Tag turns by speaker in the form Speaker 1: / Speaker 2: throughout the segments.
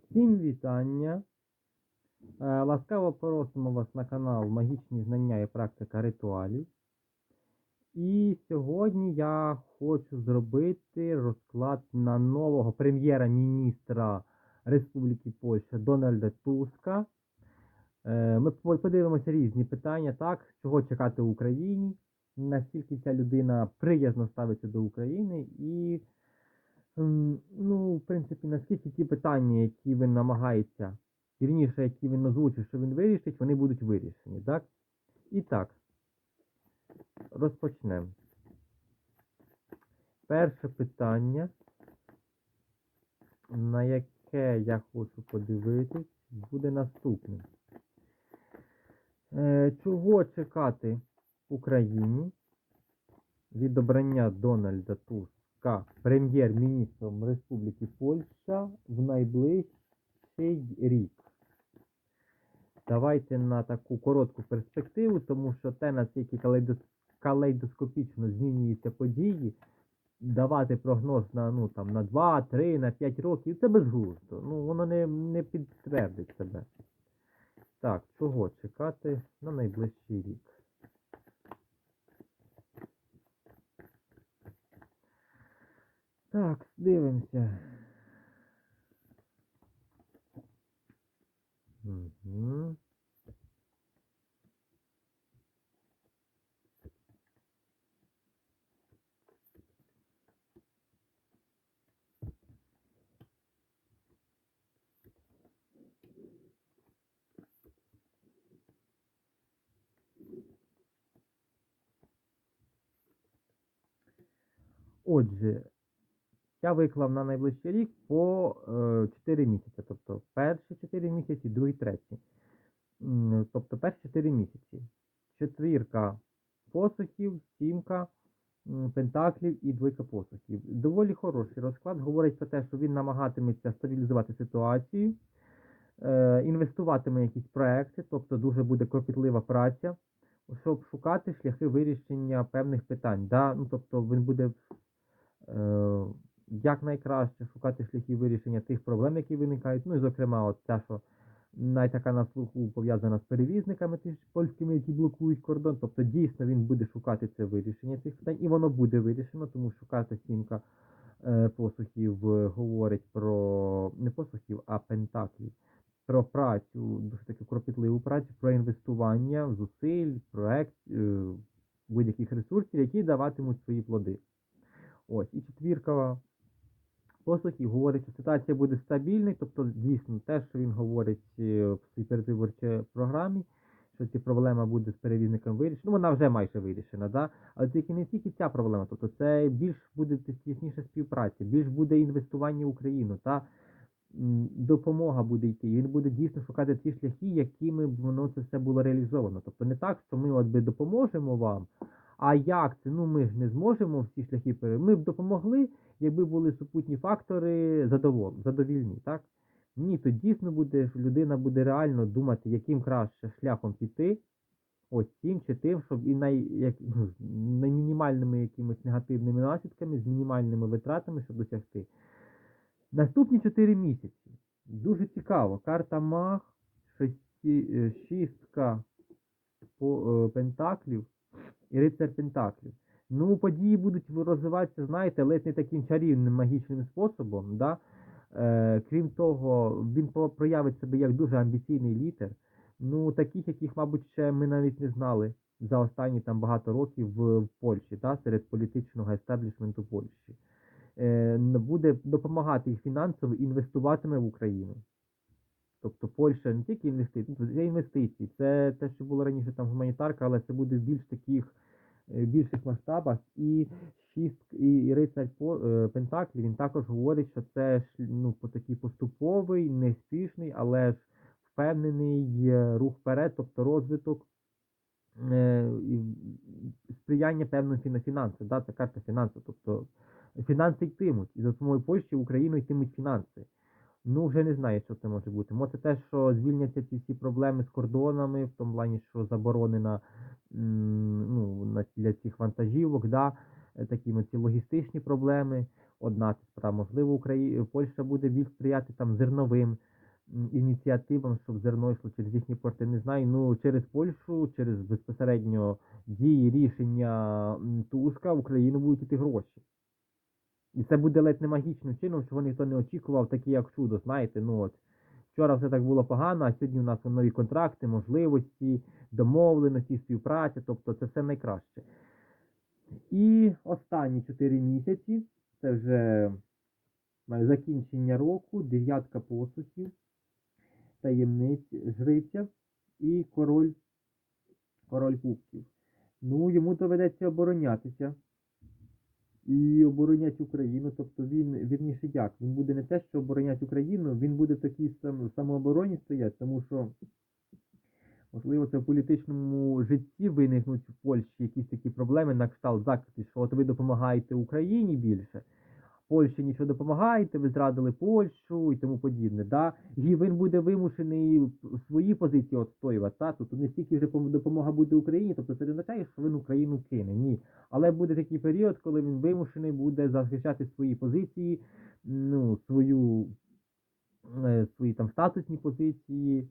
Speaker 1: Всім вітання! Е, Ласкаво просимо вас на канал Магічні знання і практика ритуалів. І сьогодні я хочу зробити розклад на нового прем'єра-міністра Республіки Польща Дональда Туска. Е, Ми по- подивимося різні питання, так, чого чекати в Україні, наскільки ця людина приязно ставиться до України і Ну, в принципі, наскільки ті питання, які він намагається, вірніше, які він озвучив, що він вирішить, вони будуть вирішені, так? І так, розпочнемо. Перше питання, на яке я хочу подивитись, буде наступним. Е, чого чекати Україні від обрання Дональда Туска? Прем'єр-міністром Республіки Польща в найближчий рік. Давайте на таку коротку перспективу, тому що те, наскільки калейдоскопічно змінюються події, давати прогноз на, ну, там, на 2, 3, на 5 років це безглуздо. Ну, воно не, не підтвердить себе. Так, чого чекати на найближчий рік? Так, дивимося. Угу. Отже, я виклав на найближчий рік по е, 4 місяці. Тобто перші 4 місяці, другий, третій. Тобто перші 4 місяці. Четвірка посухів, сімка пентаклів і двойка посухів. Доволі хороший розклад. Говорить про те, що він намагатиметься стабілізувати ситуацію, е, інвестуватиме якісь проекти, тобто дуже буде кропітлива праця, щоб шукати шляхи вирішення певних питань. Да? Ну, тобто він буде е, як найкраще шукати шляхи вирішення тих проблем, які виникають. Ну і зокрема, от ця, що найтака на слуху пов'язана з перевізниками ж польськими, які блокують кордон. Тобто дійсно він буде шукати це вирішення цих питань, і воно буде вирішено, тому що карта сімка е, посухів е, говорить про не посухів, а пентаклів. Про працю, дуже таку кропітливу працю, про інвестування зусиль, проект е, будь-яких ресурсів, які даватимуть свої плоди. Ось, і четвірка послухів говорить, що ситуація буде стабільною, тобто дійсно те, що він говорить е, в своїй передвиборчій програмі, що ці проблема буде з перевізником вирішена. Ну, вона вже майже вирішена, да? але тільки не тільки ця проблема, тобто це більш буде тісніша співпраця, більш буде інвестування в Україну, та допомога буде йти. і Він буде дійсно шукати ті шляхи, якими б воно це все було реалізовано. Тобто не так, що ми от би допоможемо вам. А як це? Ну ми ж не зможемо всі шляхи пере. Ми б допомогли, якби були супутні фактори задовільні, так? Ні, то дійсно буде, людина буде реально думати, яким краще шляхом піти, ось тим чи тим, щоб і най... як... ну, наймінімальними якимись негативними наслідками, з мінімальними витратами, щоб досягти. Наступні 4 місяці. Дуже цікаво. Карта Мах, е, шістка е, пентаклів і рицар Пентаклів. Ну, події будуть розвиватися, знаєте, ледь не таким чарівним магічним способом. Да? Е, крім того, він проявить себе як дуже амбіційний лідер. Ну, таких, яких, мабуть, ще ми навіть не знали за останні там багато років в, в Польщі, да? серед політичного естеблішменту Польщі. Е, буде допомагати їх фінансово, інвестуватиме в Україну. Тобто Польща не тільки інвестиції, це інвестиції, це те, що було раніше там гуманітарка, але це буде більш таких е, більших масштабах. І шіст і, і рицар по е, Пентаклі він також говорить, що це ж, ну такий поступовий, неспішний, але ж впевнений рух вперед, тобто розвиток е, сприяння певним фіна- фінансам. Да, це карта фінансів, тобто фінанси йтимуть, і за допомогою Польщі в Україну йтимуть фінанси. Ну, вже не знаю, що це може бути. Може те, що звільняться ці всі проблеми з кордонами, в тому плані, що заборонена ну, для цих вантажівок, да, е, такі ну, ці логістичні проблеми. одна справа. Можливо, Украї... Польща буде більш сприяти там зерновим ініціативам, щоб зерно йшло через їхні порти. Не знаю. Ну через Польщу, через безпосередньо дії, рішення Туска в Україну будуть іти гроші. І це буде ледь не магічним чином, що ніхто не очікував, таке як чудо. Знаєте, ну от вчора все так було погано, а сьогодні у нас нові контракти, можливості, домовленості, співпраця, тобто це все найкраще. І останні 4 місяці, це вже закінчення року, дев'ятка посухів, таємниць жриця і король, король кубків. Ну, йому доведеться оборонятися і оборонять Україну. Тобто він, вірніше як, він буде не те, що оборонять Україну, він буде в такій сам, самообороні стоять, тому що, можливо, це в політичному житті виникнуть в Польщі якісь такі проблеми на кшталт закриті, що от ви допомагаєте Україні більше. Польщі нічого допомагаєте, ви зрадили Польщу і тому подібне. Да? І він буде вимушений свої позиції відстоювати. Та? Тобто не стільки вже допомога буде Україні, тобто це не означає, що він Україну кине. Ні. Але буде такий період, коли він вимушений буде захищати свої позиції, ну, свою, е, свої там статусні позиції,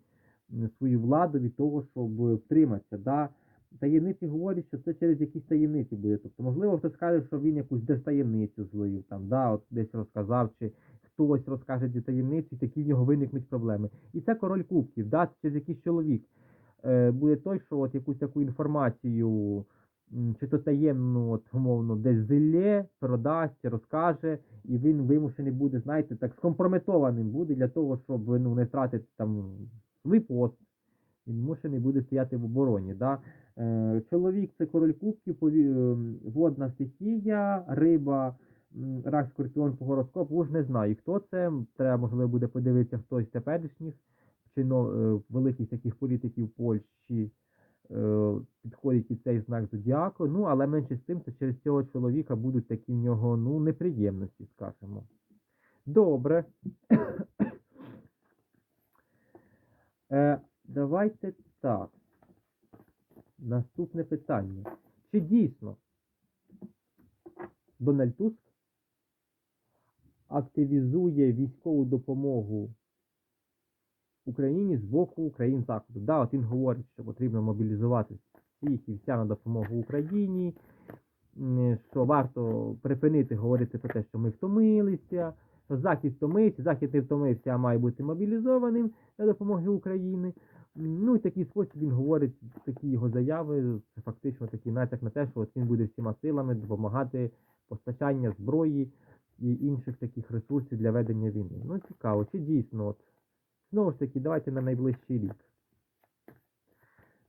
Speaker 1: свою владу від того, щоб втриматися. Да? Таємниці говорять, що це через якісь таємниці буде. Тобто, можливо, хтось скаже, що він якусь держтаємницю зловив, там, да, от десь розказав, чи хтось розкаже ці таємниці, такі в нього виникнуть проблеми. І це король кубків, да, через якийсь чоловік. Е, буде той, що от якусь таку інформацію, чи то таємну, от, умовно, десь зілє, продасть, розкаже, і він вимушений буде, знаєте, так скомпрометованим буде для того, щоб ну, не втратити там свій пост. Він мушений буде стояти в обороні. Да? Е, чоловік це король кубків, ем, водна стихія, риба, рак, скорпіон по гороскопу. Уж не знаю, хто це. Треба, можливо, буде подивитися хтось з теперішніх чи е, великих таких політиків Польщі. е, Підходить під цей знак зодіаку. Ну, але менше з тим, це через цього чоловіка будуть такі в нього ну, неприємності, скажімо. Добре. Е, давайте так. Наступне питання. Чи дійсно Дональд Туск активізує військову допомогу Україні з боку країн Заходу? Да, от він говорить, що потрібно мобілізувати всіх і вся на допомогу Україні, що варто припинити говорити про те, що ми втомилися, Захід втомився, Захід не втомився, а має бути мобілізованим для допомоги Україні. Ну і такий спосіб він говорить, такі його заяви, це фактично такий натяк на те, що він буде всіма силами допомагати постачання зброї і інших таких ресурсів для ведення війни. Ну цікаво, чи дійсно, от, знову ж таки, давайте на найближчий рік.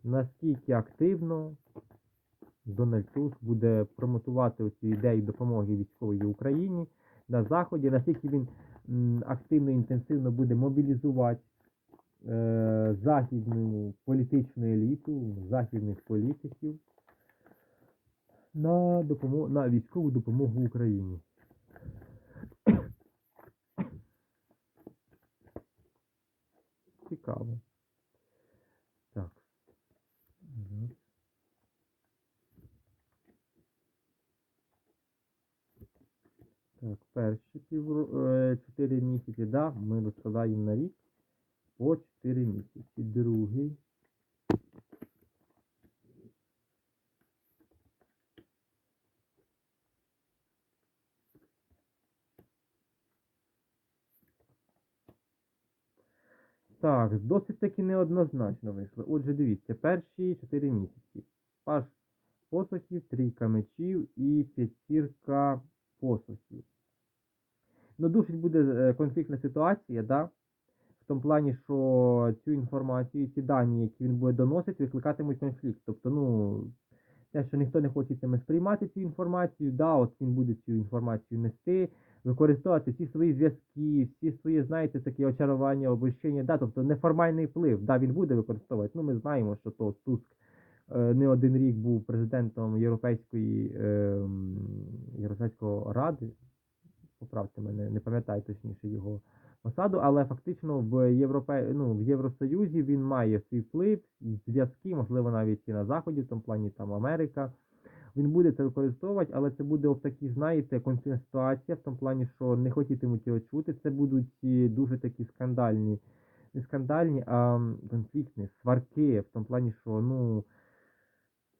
Speaker 1: Наскільки активно Дональд Туск буде промотувати цю ідею допомоги військової Україні на Заході, наскільки він активно і інтенсивно буде мобілізувати західну політичну еліту, західних політиків на, допомогу, на військову допомогу Україні. Цікаво. Так. Так, перші пів, 4 місяці, да, ми розкладаємо на рік по 4 місяці. Другий. Так, досить таки неоднозначно вийшло. Отже, дивіться, перші 4 місяці. Паш посохів, трійка мечів і п'ятірка посохів. Ну, досить буде е, конфліктна ситуація, да? В тому плані, що цю інформацію, ці дані, які він буде доносити, викликатимуть конфлікт. Тобто, ну, те, що ніхто не хоче цими сприймати цю інформацію, да, от він буде цю інформацію нести, використовувати всі свої зв'язки, всі свої, знаєте, такі очарування, обольщення, да, тобто неформальний вплив, да, він буде використовувати. Ну, ми знаємо, що то Туск е, не один рік був президентом Європейської е, Європейської ради, поправте мене, не пам'ятаю точніше його посаду, але фактично в Європе... ну, в Євросоюзі він має свій вплив зв'язки, можливо, навіть і на Заході, в тому плані там Америка. він буде це використовувати, але це буде в такій, знаєте, конфліктна ситуація, в тому плані, що не хотітимуть його чути. Це будуть е, дуже такі скандальні, не скандальні, а конфліктні, сварки, в тому плані, що ну.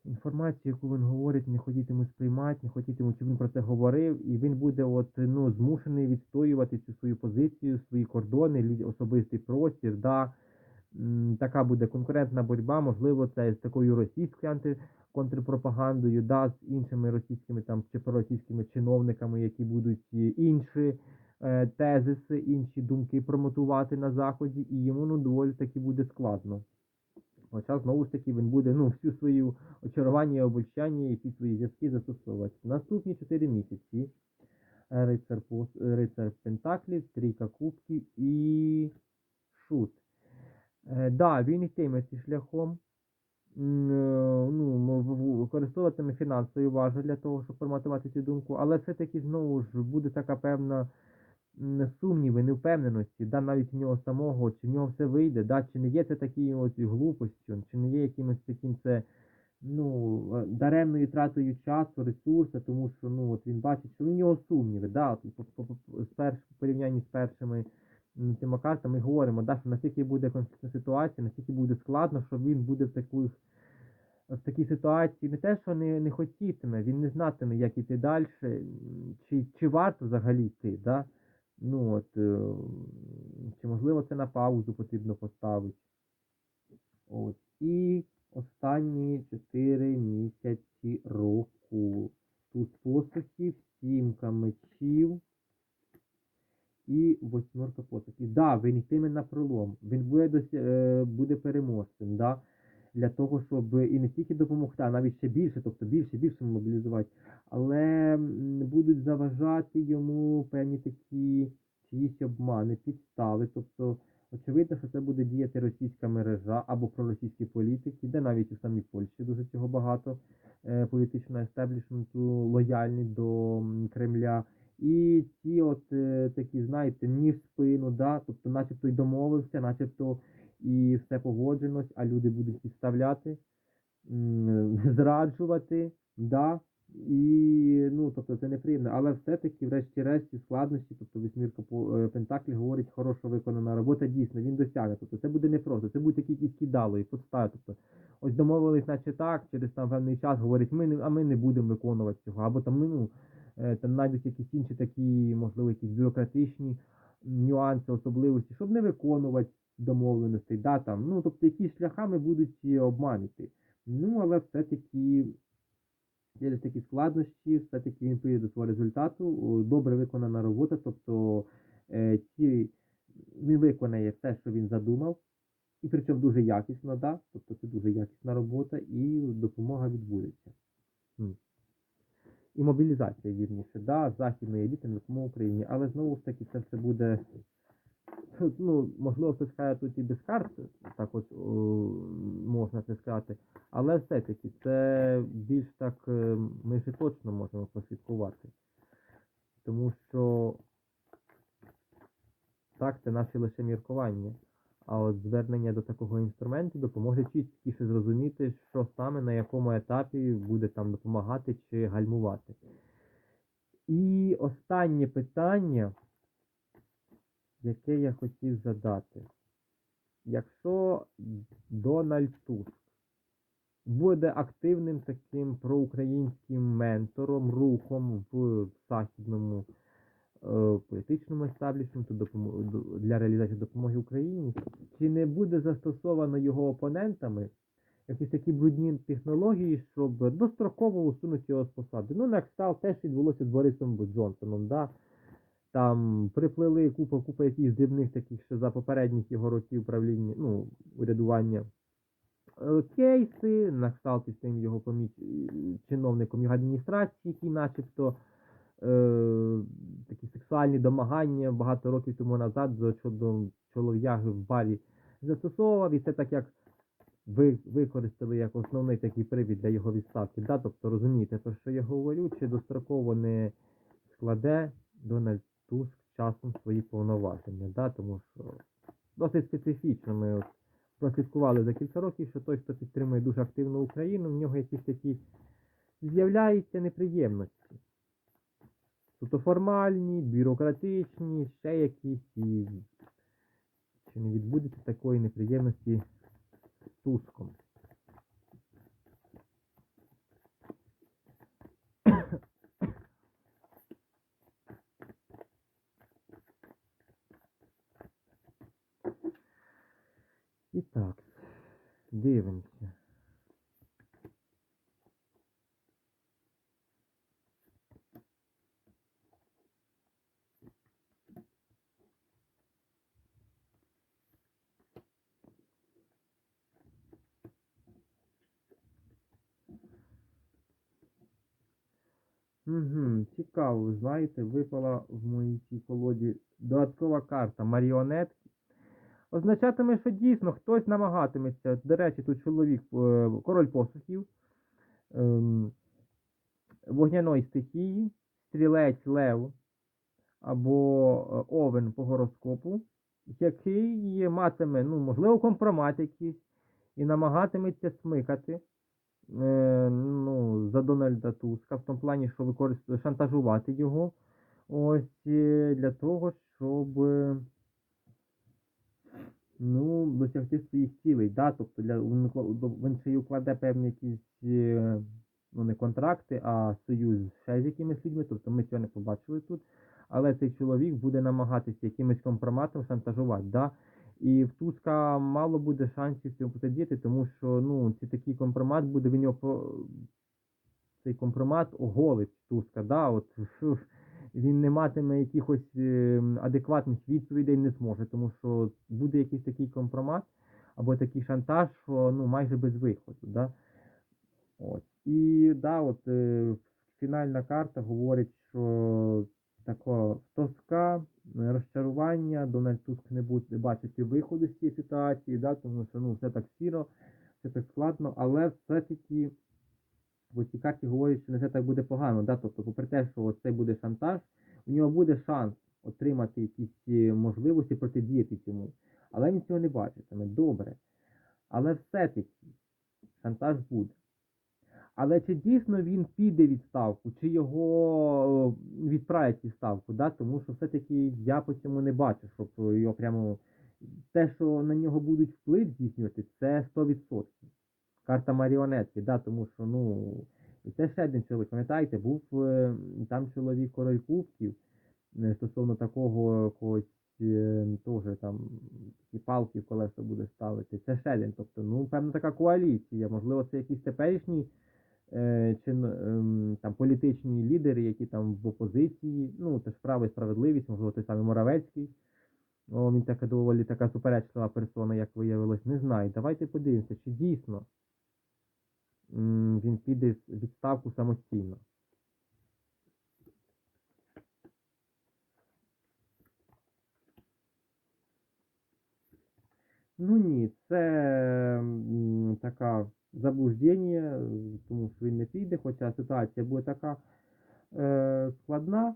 Speaker 1: Інформацію, яку він говорить, не хотітимуть сприймати, не хотітимуть, щоб він про це говорив, і він буде от, ну, змушений відстоювати цю свою позицію, свої кордони, особистий простір. Да. Така буде конкурентна боротьба, можливо, це з такою російською анти контрпропагандою, да, з іншими російськими там чи проросійськими чиновниками, які будуть е, інші е, тезиси, інші думки промотувати на заході, і йому ну доволі таки буде складно. Хоча знову ж таки він буде ну, всю свою очарування, обольщання і всі свої зв'язки застосовувати. Наступні 4 місяці рицар, рицар Пентаклів, трійка кубків і шут. Е, да, він йтиме цим шляхом. Е, Ну, використовуватиме фінансові важелі для того, щоб форматувати цю думку, але все-таки знову ж буде така певна сумніви, невпевненості, да, навіть в нього самого, чи в нього все вийде, да, чи не є це такою ось глупостю, чи не є якимось таким це ну, е, даремною тратою часу, ресурсу, тому що ну, от він бачить, що в нього сумніви, да, з порівнянні з першими цими картами говоримо, да, що наскільки буде конфліктна ситуація, наскільки буде складно, що він буде в таких в такій ситуації не те, що не, не хотітиме, він не знатиме, як іти далі, чи, чи варто взагалі йти, да? Ну от, е, чи можливо це на паузу потрібно поставити. От. І останні 4 місяці року. Тут посухів, сімка мечів і восьмерка посухів. Да, він йтиме на пролом. Він буде, досі, е, буде переможцем. Да? Для того, щоб і не тільки допомогти, а навіть ще більше, тобто більше, більше мобілізувати. Але будуть заважати йому певні такі чиїсь обмани, підстави. Тобто, очевидно, що це буде діяти російська мережа або проросійські політики, де навіть у самій Польщі дуже цього багато е, політичного естеблішменту лояльні до Кремля. І ці от е, такі, знаєте, ні в спину, да, тобто, начебто й домовився, начебто і все погоджеnos, а люди будуть підставляти, зраджувати, да, і ну, тобто це неприємно, але все-таки, врешті-решт, ці складнощі, тобто по е, Пентаклі говорить, хороша виконана робота, дійсно, він досягне. Тобто це буде непросто, це такі якісь кидали, подстави. Тобто, ось домовились, наче так, через там певний час говорить, ми не, а ми не будемо виконувати цього, або там, ми, ну, е, там знайдуть якісь інші такі, можливо, якісь бюрократичні нюанси, особливості, щоб не виконувати домовленостей, да, там, ну, тобто якісь шляхами будуть і обманути. Ну, але все-таки через такі складнощі, все-таки він прийде до свого результату. Добре виконана робота, тобто е, ці, він виконає все, що він задумав, і причому дуже якісно, да? тобто це дуже якісна робота і допомога відбудеться. І мобілізація, вірніше, да, західної еліти на допомогу Україні. Але знову ж таки це все буде. Ну, можливо, хтось каже тут і без карт, так от о, можна це сказати. Але все-таки це більш так е, ми вже точно можемо прослідкувати. Тому що так, це наші лише міркування. А от звернення до такого інструменту допоможе чіткіше зрозуміти, що саме на якому етапі буде там допомагати чи гальмувати. І останнє питання, яке я хотів задати. Якщо Дональд Туск буде активним таким проукраїнським ментором, рухом в західному е, політичному естаблішменту для реалізації допомоги Україні, чи не буде застосовано його опонентами якісь такі брудні технології, щоб достроково усунути його з посади? Ну, на кшталт те, що відбулося з Борисом Джонсоном, да? Там приплили купа, купа якихось дрібних таких, що за попередніх його років правління, ну, урядування е, кейси, на кшталт із тим його поміч... чиновником його адміністрації, який начебто е, такі сексуальні домагання багато років тому назад до щодо чолов'яги в барі застосовував, і це так як ви використали як основний такий привід для його відставки. Да? Тобто розумієте, про що я говорю, чи достроково не складе Дональд Туск часом свої повноваження, да? тому що досить специфічно ми от прослідкували за кілька років, що той, хто підтримує дуже активно Україну, в нього якісь такі з'являються неприємності. Тобто формальні, бюрократичні, ще якісь і чи не відбудеться такої неприємності з Туском. І так, дивимося. Угу, цікаво, знаєте, випала в моїй цій колоді додаткова карта маріонетки. Означатиме, що дійсно хтось намагатиметься. До речі, тут чоловік, е, король посухів, ем, вогняної стихії, стрілець лев або е, овен по гороскопу, який матиме, ну, можливо, компромат якийсь і намагатиметься смикати е, ну, за Дональда Туска, в тому плані, що використовує шантажувати його. Ось для того, щоб е, ну, досягти своїх цілей. Да? Тобто для, він, ще й укладе певні якісь е, ну, не контракти, а союз ще з якимись людьми. Тобто ми цього не побачили тут. Але цей чоловік буде намагатися якимось компроматом шантажувати. Да? І в Туска мало буде шансів цього протидіяти, тому що ну, це такий компромат буде, він його цей компромат оголить Туска. Да? От, він не матиме якихось е, адекватних відповідей, не зможе, тому що буде якийсь такий компромат або такий шантаж, що ну, майже без виходу. Да? От. І да, от, е, фінальна карта говорить, що тако тоска, розчарування, Дональд Туск не буде бачити виходу з цієї ситуації, да, тому що ну, все так сіро, все так складно, але все-таки в цій карті говорять, що не все так буде погано. Да? Тобто, попри те, що це буде шантаж, у нього буде шанс отримати якісь е, можливості протидіяти цьому. Але він цього не бачитиме. Добре. Але все-таки шантаж буде. Але чи дійсно він піде відставку, чи його е, відправять в відставку, да? тому що все-таки я по цьому не бачу, щоб його прямо те, що на нього будуть вплив здійснювати, це 100%. Карта маріонетки, да, тому що, ну, це ще один чоловік, пам'ятаєте, був е, там чоловік король кубків е, стосовно такого когось е, теж там такі палки в колеса буде ставити. Це ще один. Тобто, ну, певно, така коаліція. Можливо, це якісь теперішні е, чи ем, там політичні лідери, які там в опозиції, ну, це ж право і справедливість, можливо, той самий Моравецький. О, він така доволі така суперечлива персона, як виявилось. Не знаю. Давайте подивимося, чи дійсно він піде в відставку самостійно. Ну ні, це така заблуждення, тому що він не піде, хоча ситуація буде така е, складна,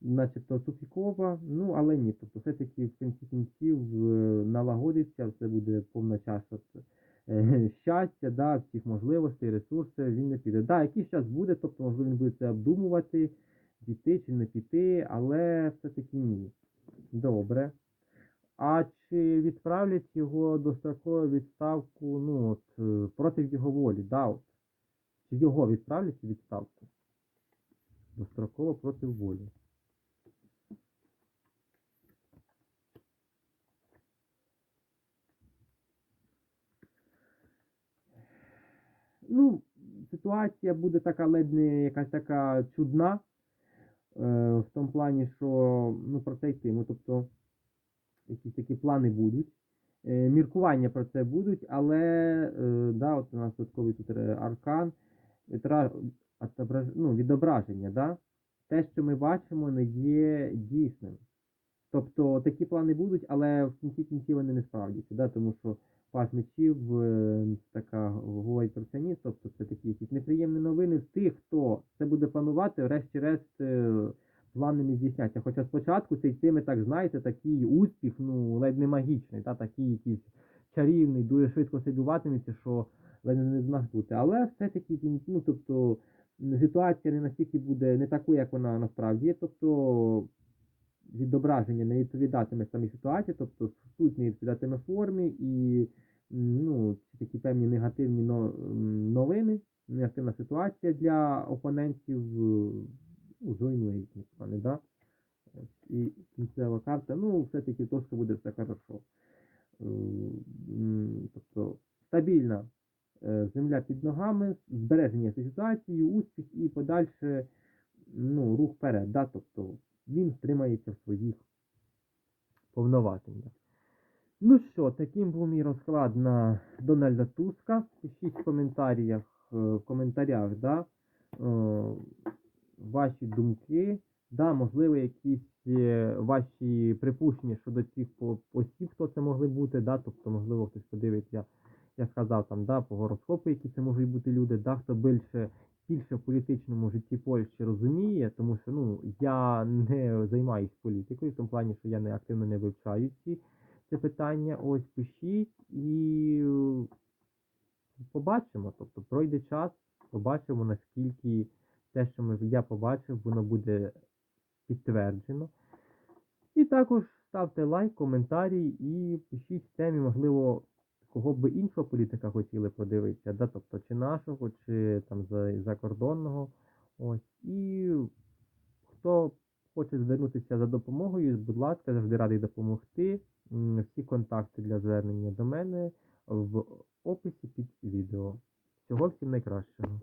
Speaker 1: начебто тупікова, ну але ні. Тобто все-таки в кінці кінців е, налагодиться, все буде повна чаша е, щастя, да, всіх можливостей, ресурсів, він не піде. Да, якийсь час буде, тобто, можливо, він буде це обдумувати, піти чи не піти, але все-таки ні. Добре. А чи відправлять його дострокову відставку, ну, от, е, проти його волі, да, от. Чи його відправлять у відставку? Достроково проти волі. Ну, ситуація буде така ледь не якась така чудна, е, в тому плані, що ну, про це йтиме. Тобто якісь такі плани будуть. Е, міркування про це будуть, але е, да, от у нас додатковий тут е, аркан, ну, відображення, да? те, що ми бачимо, не є дійсним. Тобто такі плани будуть, але в кінці кінців вони не справдяться, да? тому що паж мечів така це ні, тобто це такі якісь неприємні новини в тих, хто це буде планувати, врешті-решт не здійсняться. Хоча спочатку цей тими, так знаєте, такий успіх, ну, ледь не магічний, та такий якийсь чарівний, дуже швидко все відбуватиметься, що ледь не здати. Але все-таки він, ну, тобто, ситуація не настільки буде не такою, як вона насправді є, тобто відображення не відповідатиме самій ситуації, тобто суть не відповідатиме формі і ну, такі певні негативні новини, негативна ситуація для опонентів ну, їхні плани, да? Ось, І кінцева карта, ну, все-таки трошки буде все хорошо. Е, Тобто стабільна е, земля під ногами, збереження ситуації, успіх і подальше ну, рух вперед. Да? Тобто він стримається в своїх повноваженнях. Ну що, таким був мій розклад на Дональда Туска. Пишіть в коментарях, е, в коментарях да, ваші думки, да, можливо, якісь е, ваші припущення щодо цих осіб, хто це могли бути, да, тобто, можливо, хтось подивиться, я сказав там, да, по гороскопу, які це можуть бути люди, да, хто більше, більше в політичному житті Польщі розуміє, тому що ну, я не займаюсь політикою, в тому плані, що я не активно не вивчаю ці це питання. Ось пишіть і е, побачимо. Тобто пройде час, побачимо, наскільки те, що ми, я побачив, воно буде підтверджено. І також ставте лайк, коментарі і пишіть темі, можливо, кого б іншого політика хотіли подивитися, да? тобто чи нашого, чи там закордонного. Ось. І хто хоче звернутися за допомогою, будь ласка, завжди радий допомогти. Всі контакти для звернення до мене в описі під відео. Всього всім найкращого.